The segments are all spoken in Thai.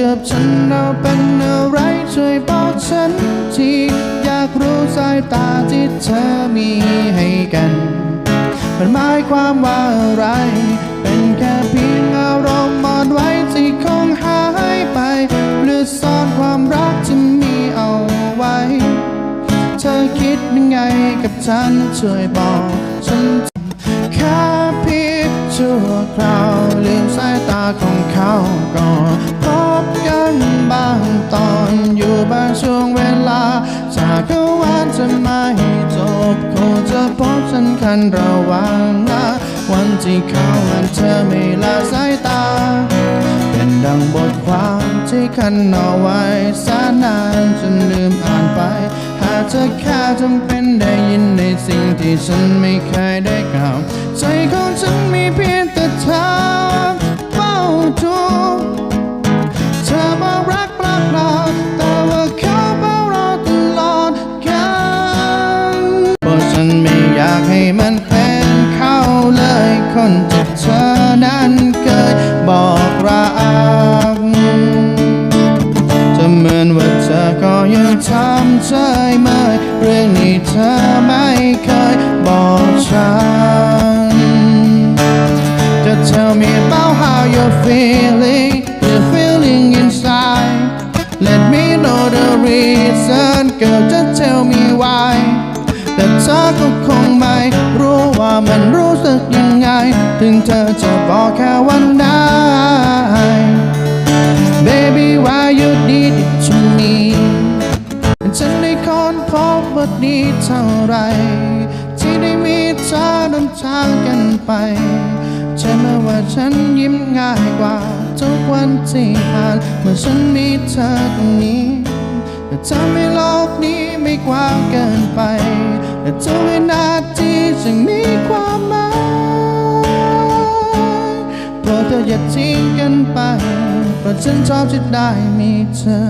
กับฉันเราเป็นอะไรช่วยบอกฉันทีอยากรู้สายตาที่เธอมีให้กัน มันหมายความว่าอะไร เป็นแค่เพียงอารมณ์มอนไว้ที่คงหายไป หรือซ่อนความรักที่มีเอาไว้ เธอคิดยังไงกับฉันช่วยบอกฉันแค่เพียงชั่วคราวลืมสายตาของเขาก่อนพบกั นบางตอนอยู่บางช่วงเวลาจากก็วันจะไม่จบคงจะพบฉันคันระวังนะวันที่เขาหันเธอไม่ละสายตา เป็นดังบทความที่คันเอาไว้สานานจนลืมอ่านไป หากเธอแค่จำเป็นได้ยินในสิ่งที่ฉันไม่เคยได้กล่าวใจของฉันมีเพียงแต่เธอเฝ้าทุก คนที่เธอนั้นเคยบอกรักจะเหมือนว่าเธอก็ยังทำใจไหมเรื่องนี้เธอไม่เคยบอกฉัน Just tell me about how you're feeling You're feeling inside Let me know the reason Girl just tell me why แต่เธอก็คงไม่รู้ว่ามันรู้สึกยัง ถึงเธอจะบอกแค่วันนั้ Baby why you did it to me ฉันได้ค้นพบว่าดีเท่าไร ที่ได้มีเธอเดินทางกันไปใช่ไหมว่าฉันยิ้มง่ายกว่า ทุกวันที่ผ่านเมื่อฉันมีเธอตรงนี้แต่ทำให้โลกนี้ไม่กว้างเกินไปแต่ทุกวินาทีจึงมีความหมาย อย่าทิ้งกันไปเพราะฉันชอบที่ได้มีเธอ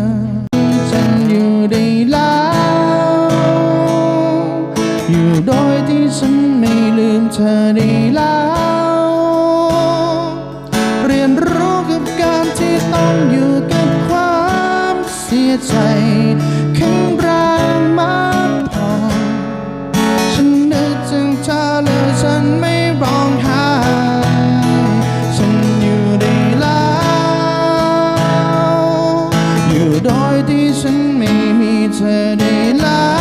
ฉันอยู่ได้แล้ว อยู่โดยที่ฉันไม่ลืมเธอได้แล้ว เรียนรู้กับการที่ต้องอยู่กับความเสียใจ ที่ฉันไม่มีเธอได้แล้ว